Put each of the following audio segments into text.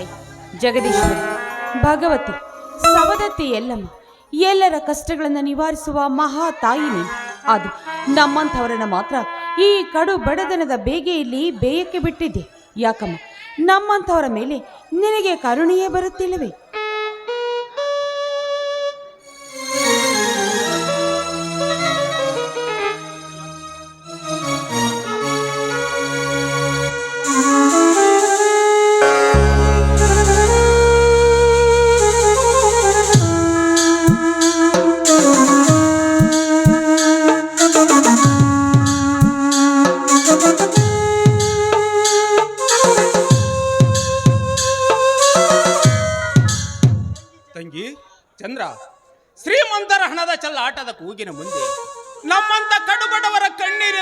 ತಾಯಿ, ಜಗದೀಶ್ವರಿ. ಭಗವತಿ, ಸವದತ್ತಿ ಎಲ್ಲಮ್ಮ, ಎಲ್ಲರ ಕಷ್ಟಗಳನ್ನು ನಿವಾರಿಸುವ ಮಹಾ ತಾಯಿನೇ ಅದು ನಮ್ಮಂಥವರನ್ನು ಮಾತ್ರ ಈ ಕಡು ಬಡತನದ ಬೇಗೆಯಲ್ಲಿ ಬೇಯಕ್ಕೆ ಬಿಟ್ಟಿದ್ದೆ. ಯಾಕಮ್ಮ? ನಮ್ಮಂಥವರ ಮೇಲೆ ನಿನಗೆ ಕರುಣೆಯೇ ಬರುತ್ತಿಲ್ಲವೇ?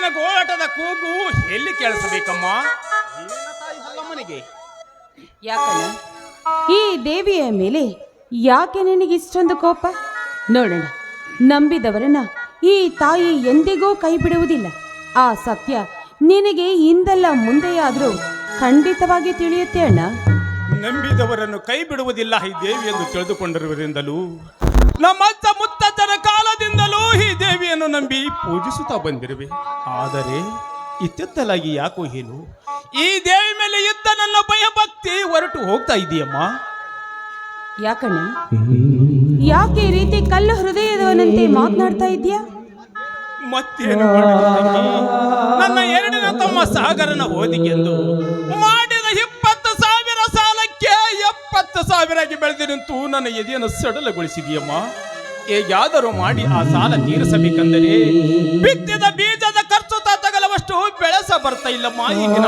ಕಣ್ಣೀರಿನ ಗೋಳಾಟದ ಕೂಗು ಎಲ್ಲಿ ಕೇಳಿಸಬೇಕಮ್ಮ? ನಿನ್ನ ಯಾಕಣ್ಣ? ಈ ದೇವಿಯ ಮೇಲೆ ಯಾಕೆ ನಿನಗೆ ಇಷ್ಟೊಂದು ಕೋಪ? ನೋಡೋಣ. ನಂಬಿದವರನ್ನ ಈ ತಾಯಿ ಎಂದಿಗೂ ಕೈ ಬಿಡುವುದಿಲ್ಲ ಆ ಸತ್ಯ ನಿನಗೆ ಹಿಂದೆಲ್ಲ ಮುಂದೆಯಾದರೂ ಖಂಡಿತವಾಗಿ ತಿಳಿಯುತ್ತೆ ಅಣ್ಣ. ನಂಬಿದವರನ್ನು ಕೈ ಬಿಡುವುದಿಲ್ಲ ಈ ದೇವಿ ಎಂದು ತಿಳಿದುಕೊಂಡಿರುವುದರಿಂದಲೂ ನಮ್ಮ ಮುತ್ತಜ್ಜನ ಪೂಜಿಸುತ್ತಾ ಬಂದಿರುವೆ. ಆದರೆ ಇತ್ತೆತ್ತಲಾಗಿ ಯಾಕೋ ಏನು ಈ ದೇವಿ ಮೇಲೆ ಇದ್ದ ನನ್ನ ಭಯಭಕ್ತಿ ಹೊರಟು ಹೋಗ್ತಾ ಇದೆಯಮ್ಮ. ಯಾಕಣ್ಣ? ಯಾಕೆ ಈ ರೀತಿ ಕಲ್ಲು ಹೃದಯದವನಂತೆ ಮಾತನಾಡ್ತಾ ಇದೆಯಾ ಮತ್ತೇನು ಮಾಡಲಿ ತಂಗಿ? ನನ್ನ ಎರಡನ ತಮ್ಮ ಸಾಗರನ ಓದಿಗೆಂದು ಮಾಡಿದ ಇಪ್ಪತ್ತು ಸಾವಿರ ಸಾಲಕ್ಕೆ ಎಪ್ಪತ್ತು ಸಾವಿರಕ್ಕೆ ಬೆಳೆದಿರಂತೂ ನಿಂತು ನನ್ನ ಎದೆಯನ್ನು ಸಡಲಗೊಳಿಸಿದೆಯಮ್ಮ. ಹೇಗಾದರೂ ಮಾಡಿ ಆ ಸಾಲ ತೀರಿಸಬೇಕೆಂದರೆ ಬಿತ್ತಿದ ಬೀಜದ ಖರ್ಚು ತಗಲವಷ್ಟು ಬೆಳೆಸ ಬರ್ತಾ ಇಲ್ಲ. ಆಂಧ್ರ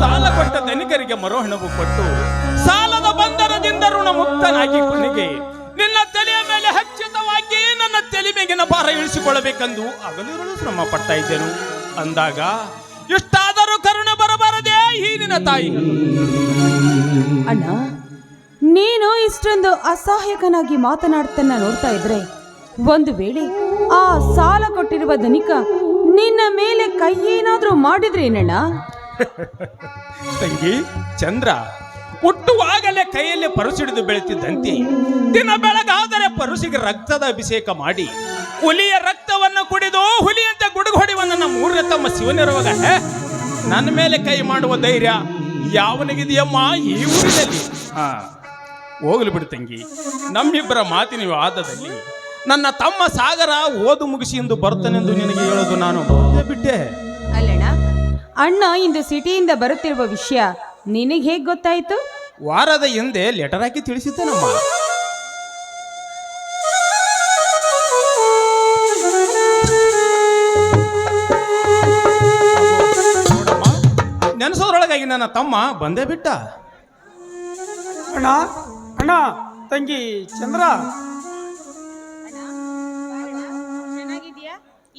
ಸಾಲ ಕೊಟ್ಟ ಧನಿಕರಿಗೆ ಮರೋಹಣವು ಕೊಟ್ಟು ಸಾಲದ ಬಂಧನದಿಂದ ಋಣ ಮುಕ್ತನಾಗಿ ಕೊನೆಗೆ ನಿನ್ನ ತಲೆಯ ಮೇಲೆ ಹಚ್ಚಿತವಾಗಿ ನನ್ನ ತಲೆ ಮೇಗಿನ ಭಾರ ಇಳಿಸಿಕೊಳ್ಳಬೇಕೆಂದು ಅಗಲಿರಲು ಶ್ರಮ ಪಡ್ತಾ ಇದ್ದೆನು. ಅಂದಾಗ ಇಷ್ಟಾದರೂ ಕರುಣ ಬರಬಾರದೇ ಈ ನಿನ್ನ ತಾಯಿ. ಅಣ್ಣ ನೀನು ಇಷ್ಟೊಂದು ಅಸಹಾಯಕನಾಗಿ ಮಾತನಾಡ್ತನ್ನ ನೋಡ್ತಾ ಇದ್ರೆ ಒಂದು ವೇಳೆ ಆ ಸಾಲ ಕೊಟ್ಟಿರುವ ಧನಿಕ ನಿನ್ನ ಮೇಲೆ ಕೈ ಏನಾದರೂ ಮಾಡಿದ್ರೆ ಏನಣ್ಣ? ತಂಗಿ ಚಂದ್ರ ಹುಟ್ಟುವಾಗಲೇ ಕೈಯಲ್ಲಿ ಪರುಸಿಡಿದು ಬೆಳೆತಿದ್ದಂತೆ ದಿನ ಬೆಳಗಾದರೆ ಪರುಸಿಗೆ ರಕ್ತದ ಅಭಿಷೇಕ ಮಾಡಿ ಹುಲಿಯ ರಕ್ತವನ್ನು ಕುಡಿದು ಹುಲಿಯಂತೆ ಗುಡುಗು ಹೊಡೆಯುವ ನನ್ನ ಮೂರನೇ ತಮ್ಮ ಶಿವನಿರುವಾಗ ನನ್ನ ಮೇಲೆ ಕೈ ಮಾಡುವ ಧೈರ್ಯ ಯಾವನಿಗಿದೆಯಮ್ಮ ಈ ಊರಿನಲ್ಲಿ? ಹಾ. ಹೋಗ್ಲಿ ಬಿಡು ತಂಗಿ. ನಮ್ಮಿಬ್ಬರ ಮಾತಿನ ವಾದದಲ್ಲಿ ನನ್ನ ತಮ್ಮ ಸಾಗರ ಓದು ಮುಗಿಸಿ ಎಂದು ಬರ್ತನೆಂದು ನಿನಗೆ ಹೇಳೋದು ನಾನು. ಬಿಟ್ಟೆ. ಅಲ್ಲಣ್ಣ ಅಣ್ಣ ಇಂದು ಸಿಟಿಯಿಂದ ಬರುತ್ತಿರುವ ವಿಷಯ ನಿನಗೆ ಹೇಗೆ ಗೊತ್ತಾಯಿತು? ವಾರದ ಹಿಂದೆ ಲೆಟರ್ ಹಾಕಿ ತಿಳಿಸಿದ್ದೆ ನಮ್ಮ ನೆನೆಸೋದ್ರೊಳಗಾಗಿ ನನ್ನ ತಮ್ಮ ಬಂದೇ ಬಿಟ್ಟ. ಅಣ್ಣ ಅಣ್ಣ ತಂಗಿ ಚಂದ್ರ.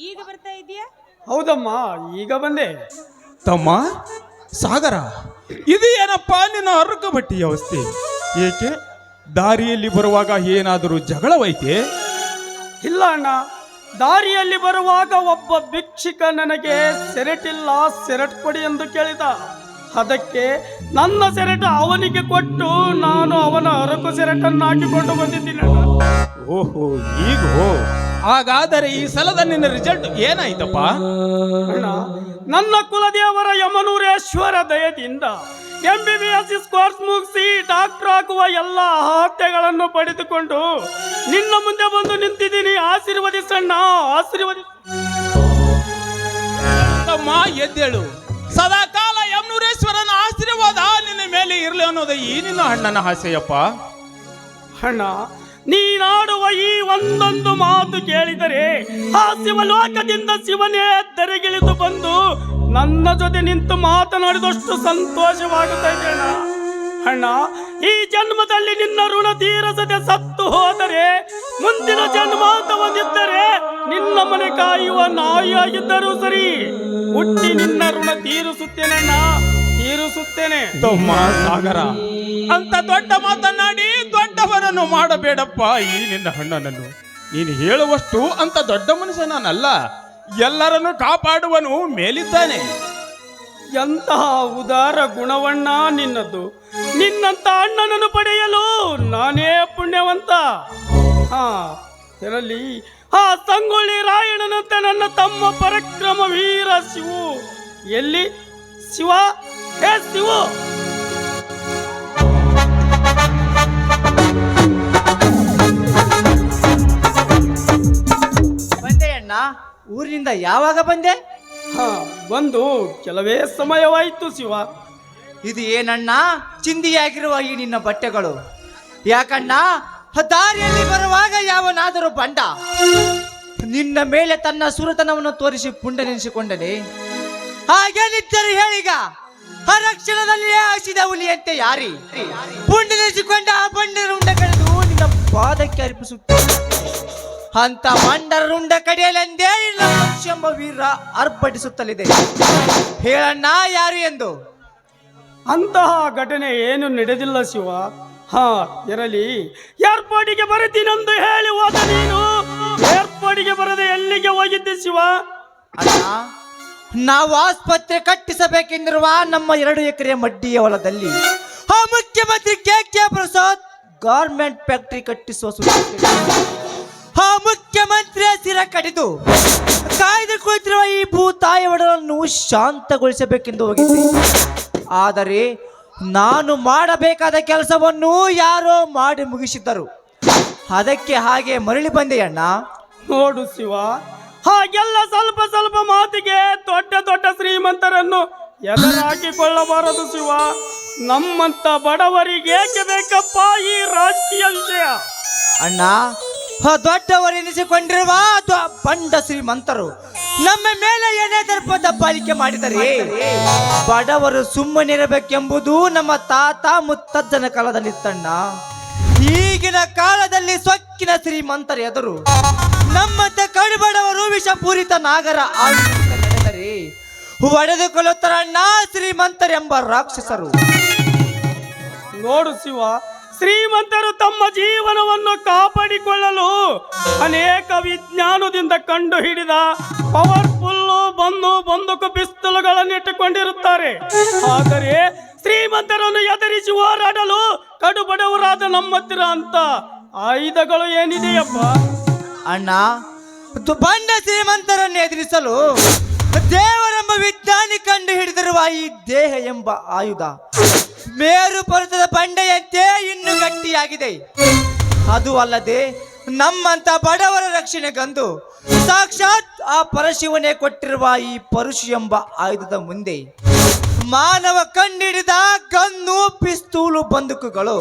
ಈಗ ಬರ್ತಾ ಇದೆಯಾ ಹೌದಮ್ಮ ಈಗ ಬಂದೆ. ತಮ್ಮ ಸಾಗರ ಇದು ಏನಪ್ಪ ನಿನ್ನ ಅರ್ಕ ಬಟ್ಟಿ ಅವಸ್ಥೆ? ಏಕೆ ದಾರಿಯಲ್ಲಿ ಬರುವಾಗ ಏನಾದರೂ ಜಗಳವೈತೆ ಇಲ್ಲ ಅಣ್ಣ ದಾರಿಯಲ್ಲಿ ಬರುವಾಗ ಒಬ್ಬ ಭಿಕ್ಷಿಕ ನನಗೆ ಸೆರೆಟಿಲ್ಲ ಸೆರೆಟ್ ಕೊಡಿ ಎಂದು ಕೇಳಿದ. ಅದಕ್ಕೆ ನನ್ನ ಸೆರೆಟ ಅವನಿಗೆ ಕೊಟ್ಟು ನಾನು ಅವನ ಅರಕು ಸೆರೆಟನ್ನು ಹಾಕಿಕೊಂಡು ಬಂದಿದ್ದೀನಿ. ಓಹೋ ಈಗೋ ಹಾಗಾದರೆ ಈ ಸಲದ ನಿನ್ನ ರಿಸಲ್ಟ್ ಏನಾಯ್ತಪ್ಪ? ಅಣ್ಣ ನನ್ನ ಕುಲದೇವರ ಯಮನೂರೇಶ್ವರ ದಯದಿಂದ M B B S course ಮುಗಿಸಿ ಡಾಕ್ಟರ್ ಹಾಕುವ ಎಲ್ಲ ಅರ್ಹತೆಗಳನ್ನು ಪಡೆದುಕೊಂಡು ನಿನ್ನ ಮುಂದೆ ಬಂದು ನಿಂತಿದ್ದೀನಿ. ಆಶೀರ್ವದಿಸಣ್ಣ ಆಶೀರ್ವದಿ ತಮ್ಮ ಎದ್ದೇಳು. ಸದಾ ಮೇಲೆ ಇರಲಿ ಅನ್ನೋದು ಈ ನಿನ್ನ ಆಸೆಯಪ್ಪ? ಅಣ್ಣ, ನೀನಾಡುವ ಈ ಒಂದೊಂದು ಮಾತು ಕೇಳಿದರೆ ಆ ಶಿವಲೋಕದಿಂದ ಶಿವನೇ ತೆರೆಗಿಳಿದು ಬಂದು ನನ್ನ ಜೊತೆ ನಿಂತು ಮಾತನಾಡಿದಷ್ಟು ಸಂತೋಷವಾಗುತ್ತಾ ಇದೆ ಅಣ್ಣ. ಈ ಜನ್ಮದಲ್ಲಿ ನಿನ್ನ ಋಣ ತೀರಿಸದೆ ಸತ್ತು ಹೋದರೆ, ಮುಂದಿನ ಜನ್ಮ ತಗೊಂಡಿದ್ದರೆ ನಿನ್ನ ಮನೆ ಕಾಯುವ ನಾಯಿಯಾಗಿದ್ದರೂ ಸರಿ, ಹುಟ್ಟಿ ನಿನ್ನ ಋಣ ತೀರಿಸುತ್ತೇನಣ್ಣ ತೀರಿಸುತ್ತೇನೆ. ತಮ್ಮ ಸಾಗರ. ಅಂತ ದೊಡ್ಡ ಮಾತನಾಡಿ ದೊಡ್ಡವನನ್ನು ಮಾಡಬೇಡಪ್ಪ ಈ ನಿನ್ನ ಹಣ್ಣನನ್ನು. ನೀನು ಹೇಳುವಷ್ಟು ಅಂತ ದೊಡ್ಡ ಮನುಷ್ಯ ನಾನಲ್ಲ ಎಲ್ಲರನ್ನು ಕಾಪಾಡುವನು ಮೇಲಿದ್ದಾನೆ. ಎಂತಹ ಉದಾರ ಗುಣವಣ್ಣ ನಿನ್ನದು. ನಿನ್ನಂತ ಅಣ್ಣನನ್ನು ಪಡೆಯಲು ನಾನೇ ಪುಣ್ಯವಂತ. ಹಾ ಇರಲಿ. ಆ ಸಂಗೊಳ್ಳಿ ರಾಯಣ್ಣನಂತೆ ನನ್ನ ತಮ್ಮ ಪರಕ್ರಮ ವೀರ ಶಿವು. ಎಲ್ಲಿ? ಶಿವ? ಬಂದೆ ಅಣ್ಣ. ಊರಿನಿಂದ ಯಾವಾಗ ಬಂದೆ? ಹಾ ಬಂದು ಕೆಲವೇ ಸಮಯವಾಯಿತು ಶಿವ. ಇದು ಏನಣ್ಣ? ಚಿಂದಿಯಾಗಿರುವ ಈ ನಿನ್ನ ಬಟ್ಟೆಗಳು. ಯಾಕಣ್ಣ? ದಾರಿಯಲ್ಲಿ ಬರುವಾಗ ಯಾವನಾದರೂ ಬಂಡ ನಿನ್ನ ಮೇಲೆ ತನ್ನ ಸುರತನವನ್ನು ತೋರಿಸಿ ಪುಂಡನೆನಿಸಿಕೊಂಡನೆ. ಹಾಗೇನಿದ್ದರು ಹೇಳೀಗ. ಹರಕ್ಷಣದಲ್ಲಿಯೇ ಹಸಿದ ಹುಲಿಯಂತೆ ಯಾರಿ? ಪುಂಡಿಸಿಕೊಂಡ ಆ ಬಂಡರ ಉಂಡ ಕಳೆದು ನಿನ್ನ ಪಾದಕ್ಕೆ ಅರ್ಪಿಸುತ್ತೆ. ಅಂತ ಕಡೆಯಲೆಂದೇ ಕಡಿಯಲೆಂದೇ ಇಲ್ಲ ಎಂಬ ವೀರ ಅರ್ಪಡಿಸುತ್ತಲಿದೆ. ಹೇಳಣ್ಣ ಯಾರು ಎಂದು? ಅಂತಹ ಘಟನೆ ಏನು ನಡೆದಿಲ್ಲ ಶಿವ. ಹಾ ಇರಲಿ. ಏರ್ಪಾಡಿಗೆ ಬರುತ್ತೀನಂದು ಹೇಳಿ ಹೋದ ನೀನು. ಏರ್ಪಾಡಿಗೆ ಬರದೆ ಎಲ್ಲಿಗೆ ಹೋಗಿದ್ದೆ ಶಿವ? ಅಣ್ಣ ನಾವು ಆಸ್ಪತ್ರೆ ಕಟ್ಟಿಸಬೇಕೆಂದಿರುವ ನಮ್ಮ ಎರಡು ಎಕರೆ ಮಡ್ಡಿಯ ಹೊಲದಲ್ಲಿ ಆ ಮುಖ್ಯಮಂತ್ರಿ K K Prasad garment factory ಕಟ್ಟಿಸುವ ಸುದ್ದಿ ಆ ಮುಖ್ಯಮಂತ್ರಿಯ ಸಿರ ಕಡಿದು ಕಾಯ್ದು ಕುಳಿತಿರುವ ಈ ಭೂತಾಯಿ ಒಡಲನ್ನು ಶಾಂತಗೊಳಿಸಬೇಕೆಂದು ಹೋಗಿದ್ದೆ ಆದರೆ ನಾನು ಮಾಡಬೇಕಾದ ಕೆಲಸವನ್ನು ಯಾರೋ ಮಾಡಿ ಮುಗಿಸಿದ್ದರು. ಅದಕ್ಕೆ ಹಾಗೆ ಮರಳಿ ಬಂದೆಯಣ್ಣ ನೋಡು ಶಿವ ಹಾಗೆಲ್ಲ ಸ್ವಲ್ಪ ಸ್ವಲ್ಪ ಮಾತಿಗೆ ದೊಡ್ಡ ದೊಡ್ಡ ಶ್ರೀಮಂತರನ್ನು ಎದುರಾಕಿಕೊಳ್ಳಬಾರದು ಶಿವ. ನಮ್ಮಂತ ಬಡವರಿಗೆ ಬೇಕಪ್ಪ ಈ ರಾಜಕೀಯ ವಿಷಯ? ಅಣ್ಣ ದೊಡ್ಡವರೆನಿಸಿಕೊಂಡಿರುವ ಬಂಡ ಶ್ರೀಮಂತರು ನಮ್ಮ ಮೇಲೆ ಏನೇ ದರ್ಪ ಪಾಲಿಕೆ ಮಾಡಿದರೆ ಬಡವರು ಸುಮ್ಮನಿರಬೇಕೆಂಬುದು ನಮ್ಮ ತಾತ ಮುತ್ತಜ್ಜನ ಕಾಲದಲ್ಲಿತ್ತಣ್ಣ. ಈಗಿನ ಕಾಲದಲ್ಲಿ ಸೊಕ್ಕಿನ ಶ್ರೀಮಂತರ ಎದುರು ನಮ್ಮಂತ ಕಡುಬಡವರು ವಿಷಪೂರಿತ ನಾಗರ ಆಳ್ವಿಕೆ ನಡೆದರೆ ನಾ ಶ್ರೀಮಂತರೆಂಬ ರಾಕ್ಷಸರು. ನೋಡು ಶಿವ ಶ್ರೀಮಂತರು ತಮ್ಮ ಜೀವನವನ್ನು ಕಾಪಾಡಿಕೊಳ್ಳಲು ಅನೇಕ ವಿಜ್ಞಾನದಿಂದ ಕಂಡು ಹಿಡಿದ ಪವರ್ಫುಲ್ ಬಂದು ಬಂದೂಕು ಪಿಸ್ತೂಲುಗಳನ್ನು ಇಟ್ಟುಕೊಂಡಿರುತ್ತಾರೆ. ಆದರೆ ಶ್ರೀಮಂತರನ್ನು ಎದುರಿಸಿ ಹೋರಾಡಲು ಕಡುಬಡವರಾದ ನಮ್ಮತ್ತಿರ ಅಂತ ಆಯುಧಗಳು ಏನಿದೆಯಪ್ಪ? ಅಣ್ಣ. ಬಂಡ ಶ್ರೀಮಂತರನ್ನು ಎದುರಿಸಲು ದೇವರೆಂಬ ವಿಜ್ಞಾನಿ ಕಂಡು ಹಿಡಿದಿರುವ ಈ ದೇಹ ಎಂಬ ಆಯುಧ ಮೇರು ಪರ್ವತದ ಬಂಡೆಯಂತೆ ಇನ್ನೂ ಗಟ್ಟಿಯಾಗಿದೆ. ಅದು ಅಲ್ಲದೆ ನಮ್ಮಂತ ಬಡವರ ರಕ್ಷಣೆಗಂದು ಸಾಕ್ಷಾತ್ ಆ ಪರಶಿವನೇ ಕೊಟ್ಟಿರುವ ಈ ಪರಶು ಎಂಬ ಆಯುಧದ ಮುಂದೆ ಮಾನವ ಕಂಡಿಡಿದ ಗನ್ನು ಪಿಸ್ತೂಲು, ಬಂದೂಕುಗಳು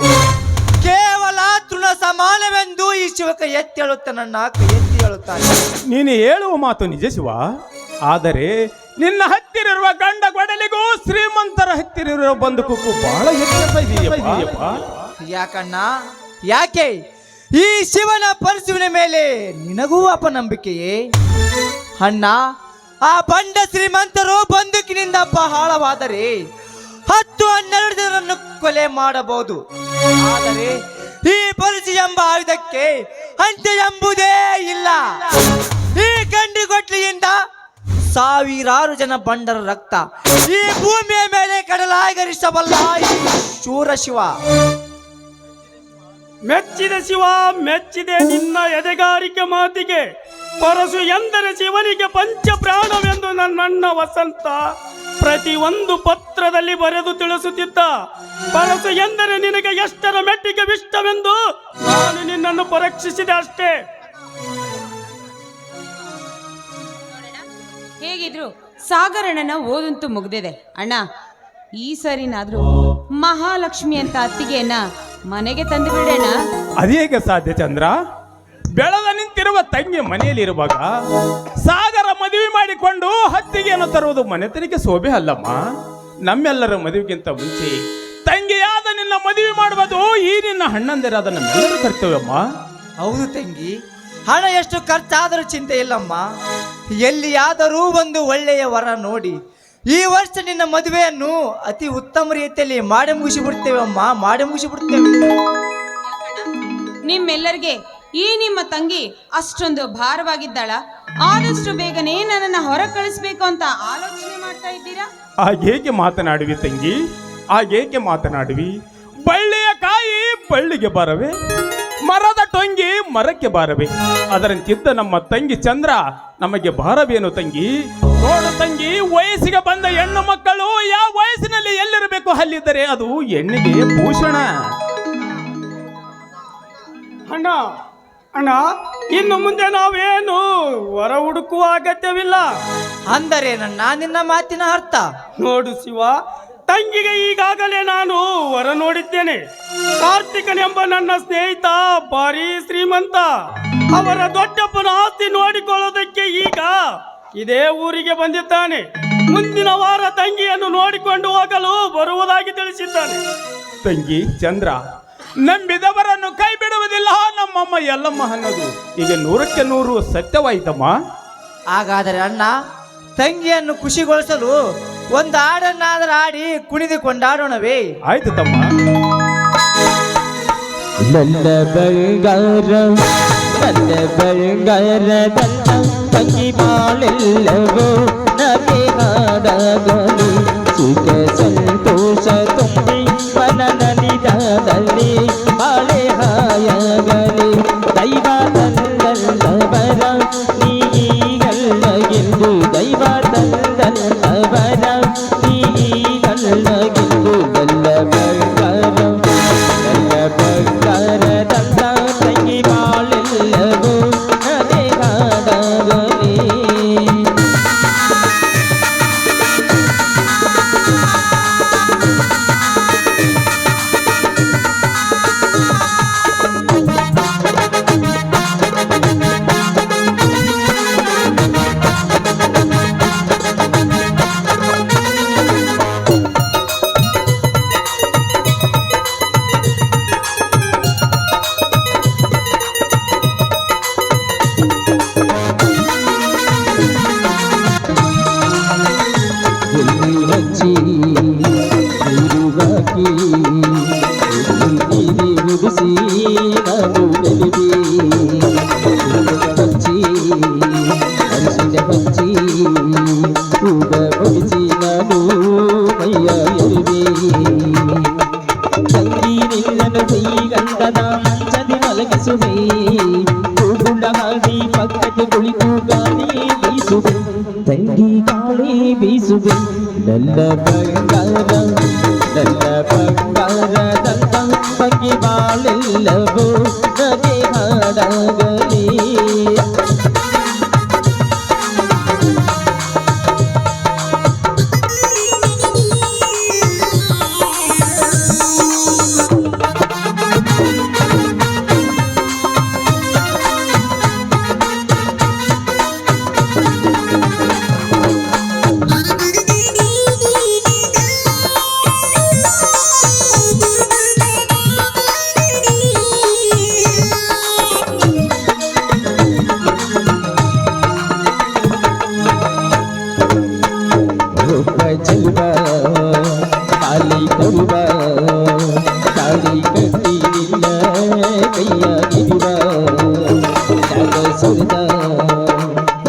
ಕೇವಲ ತೃಣ ಸಮಾನವೆಂದು ಈ ಶಿವಕ ಎತ್ತಿ ಹೇಳುತ್ತಾನನ್ನ ಎತ್ತಿ ಹೇಳುತ್ತಾನೆ. ನೀನು ಹೇಳುವ ಮಾತು ನಿಜ ಶಿವ. ಆದರೆ ನಿನ್ನ ಹತ್ತಿರ ಇರುವ ಗಂಡ ಕೊಡಲಿಗೂ ಶ್ರೀಮಂತರ ಹತ್ತಿರ ಇರುವ ಬಂದುಕಕ್ಕೂ ಬಹಳ ವ್ಯತ್ಯಾಸ ಇದೆಯಪ್ಪ. ಯಾಕಣ್ಣ? ಯಾಕೆ? ಈ ಶಿವನ ಪರಶುವಿನ ಮೇಲೆ ನಿನಗೂ ಅಪನಂಬಿಕೆಯೇ? ಅಣ್ಣ ಆ ಬಂಡ ಶ್ರೀಮಂತರು ಬಂದುಕಿನಿಂದ ಬಹಳವಾದರೆ ಹತ್ತು ಹನ್ನೆರಡು ಜನರನ್ನು ಕೊಲೆ ಮಾಡಬಹುದು. ಆದರೆ ಈ ಪರಶು ಎಂಬ ಆಯುಧಕ್ಕೆ ಅಂತ್ಯ ಎಂಬುದೇ ಇಲ್ಲ. ಈ ಗಂಡಿಗೊಟ್ಲಿಯಿಂದ ಸಾವಿರಾರು ಜನ ಬಂಡರ ರಕ್ತ ಈ ಭೂಮಿಯ ಮೇಲೆ ಕಡಲಾಗರಿಸಬಲ್ಲ ಶೂರ ಶಿವ. ಮೆಚ್ಚಿದ ಶಿವ, ಮೆಚ್ಚಿದೆ ನಿನ್ನ ಎದೆಗಾರಿಕೆ ಮಾತಿಗೆ. ಪರಸು ಎಂದರೆ ಶಿವನಿಗೆ ಪಂಚ ಪ್ರಾಣವೆಂದು ನನ್ನಣ್ಣ ವಸಂತ. ಪ್ರತಿ ಒಂದು ಪತ್ರದಲ್ಲಿ ಬರೆದು ತಿಳಿಸುತ್ತಿದ್ದ ಪರಸು ಎಂದರೆ ನಿನಗೆ ಎಷ್ಟರ ಮೆಟ್ಟಿಗೆ ಇಷ್ಟವೆಂದು ನಾನು ನಿನ್ನನ್ನು ಪರೀಕ್ಷಿಸಿದೆ ಅಷ್ಟೇ. ಹೇಗಿದ್ರು ಸಾಗರಣ್ಣನ ಓದಂತೂ ಮುಗ್ದಿದೆ. ಅಣ್ಣ ಈ ಸರಿನಾದ್ರೂ ಮಹಾಲಕ್ಷ್ಮಿ ಅಂತ ಅತ್ತಿಗೆಯನ್ನ ಮನೆಗೆ ತಂದು ಬಿಡೋಣ? ಅದೇಗೆ ಸಾಧ್ಯ ಚಂದ್ರ? ಬೆಳೆದ ನಿಂತಿರುವ ತಂಗಿ ಮನೆಯಲ್ಲಿರುವಾಗ ಸಾಗರ ಮದುವೆ ಮಾಡಿಕೊಂಡು ಹತ್ತಿಗೆಯನ್ನು ತರುವುದು ಮನೆತನಕ್ಕೆ ಶೋಭೆ ಅಲ್ಲಮ್ಮ. ನಮ್ಮೆಲ್ಲರ ಮದುವೆಗಿಂತ ಮುಂಚೆ ತಂಗಿಯಾದ ನಿನ್ನ ಮದುವೆ ಮಾಡುವುದು ಈ ನಿನ್ನ ಹಣ್ಣಂದಿರಾದ ನಮ್ಮೆಲ್ಲರ ಕರ್ತೇವಮ್ಮ ಹೌದು ತಂಗಿ ಹಣ ಎಷ್ಟು ಖರ್ಚಾದರೂ ಚಿಂತೆ ಇಲ್ಲಮ್ಮ. ಎಲ್ಲಿಯಾದರೂ ಒಂದು ಒಳ್ಳೆಯ ವರ ನೋಡಿ. ಈ ವರ್ಷ ನಿನ್ನ ಮದುವೆಯನ್ನು ಅತಿ ಉತ್ತಮ ರೀತಿಯಲ್ಲಿ ಮಾಡಿ ಮುಗಿಸಿಬಿಡ್ತೇವೆ ಅಮ್ಮ ಮಾಡಿ ಮುಗಿಸಿ ಬಿಡ್ತೇವೆ ನಿಮ್ಮೆಲ್ಲರಿಗೆ ಈ ನಿಮ್ಮ ತಂಗಿ ಅಷ್ಟೊಂದು ಭಾರವಾಗಿದ್ದಾಳ. ಆದಷ್ಟು ಬೇಗನೆ ನನ್ನನ್ನು ಹೊರ ಕಳಿಸ್ಬೇಕು ಅಂತ ಆಲೋಚನೆ ಮಾಡ್ತಾ ಇದ್ದೀರಾ? ಹಾಗೇಕೆ ಮಾತನಾಡುವಿ ತಂಗಿ? ಹಾಗೇಕೆ ಮಾತನಾಡುವಿ? ಬಳ್ಳಿಯ ಕಾಯಿ ಬಳ್ಳಿಗೆ ಬಾರವೆ ಮರದ ಟೊಂಗಿ ಮರಕ್ಕೆ ಬಾರವೆ. ಅದರಂತಿದ್ದ ನಮ್ಮ ತಂಗಿ ಚಂದ್ರ ನಮಗೆ ಬಾರವೇನು ತಂಗಿ? ನೋಡು ತಂಗಿ ವಯಸ್ಸಿಗೆ ಬಂದ ಹೆಣ್ಣು ಮಕ್ಕಳು ಯಾವ ವಯಸ್ಸಿನಲ್ಲಿ ಎಲ್ಲಿರಬೇಕು ಅಲ್ಲಿದ್ದರೆ ಅದು ಹೆಣ್ಣಿಗೆ ಭೂಷಣ ಅಣ್ಣ ಅಣ್ಣ ಇನ್ನು ಮುಂದೆ ನಾವೇನು ವರ ಹುಡುಕುವ ಅಗತ್ಯವಿಲ್ಲ. ಅಂದರೆ ನನ್ನ ನಿನ್ನ ಮಾತಿನ ಅರ್ಥ. ನೋಡು ಶಿವ ತಂಗಿಗೆ ಈಗಾಗಲೇ ನಾನು ವರ ನೋಡಿದ್ದೇನೆ. ಕಾರ್ತಿಕನೆಂಬ ನನ್ನ ಸ್ನೇಹಿತ ಭಾರಿ ಶ್ರೀಮಂತ. ಅವರ ದೊಡ್ಡಪ್ಪನ ಆಸ್ತಿ ನೋಡಿಕೊಳ್ಳೋದಕ್ಕೆ ಈಗ ಇದೇ ಊರಿಗೆ ಬಂದಿದ್ದಾನೆ. ಮುಂದಿನ ವಾರ ತಂಗಿಯನ್ನು ನೋಡಿಕೊಂಡು ಹೋಗಲು ಬರುವುದಾಗಿ ತಿಳಿಸಿದ್ದಾನೆ. ತಂಗಿ ಚಂದ್ರ ನಂಬಿದವರನ್ನು ಕೈ ಬಿಡುವುದಿಲ್ಲ ನಮ್ಮಮ್ಮ ಎಲ್ಲಮ್ಮ ಅನ್ನೋದು. ಈಗ ನೂರಕ್ಕೆ ನೂರು ಸತ್ಯವಾಯ್ತಮ್ಮ? ಹಾಗಾದರೆ ಅಣ್ಣ ತಂಗಿಯನ್ನು ಖುಷಿಗೊಳಿಸಲು ಒಂದು ಹಾಡನ್ನಾದರೂ ಆಡಿ ಕುಣಿದುಕೊಂಡಾಡೋಣವೇ? ಆಯ್ತು ತಮ್ಮ. ನನ್ನ ಬಂಗಾರ ನನ್ನ ಬಂಗಾರ ತಂಗಿ ಬಾಳೆಲ್ಲವೋ ನಗೆ ಹಾಡಾಗಲಿ. ಸುಖ ಸಂತೋಷ ಗಾಳಿ ಬೀಸುವೆ. ನನ್ನ ಬಂಗಾರ ಒಬ್ಬ ಚೆಲುವ ತಾಲಿ ಕೊಡುವ ತಾಳಿ ಕಟ್ಟಿ ನಿಲ್ಲ ಕೈಯ ಹಿಡಿವ ಜಾಗ ಸುರಿದ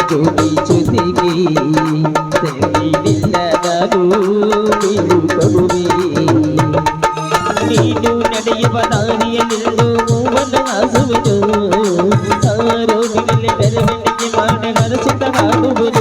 ಜೋಡಿ ಜೊತೆಗೆ ಸರಿ ನಿಲ್ಲ ನಾನು ನೀನು ಕೊಡುವೆ ನೀನು ನಡೆಯುವ ದಾರಿಯಲ್ಲಿಂದು ಮೂವನ್ನು ಹಾಸುವುದು ಸಾರೋಗಿನಲ್ಲಿ ಬೆರವೆಣಿಗೆ ಮಾಡಿ ಹರಸುತ್ತ ಹಾಡುವುದು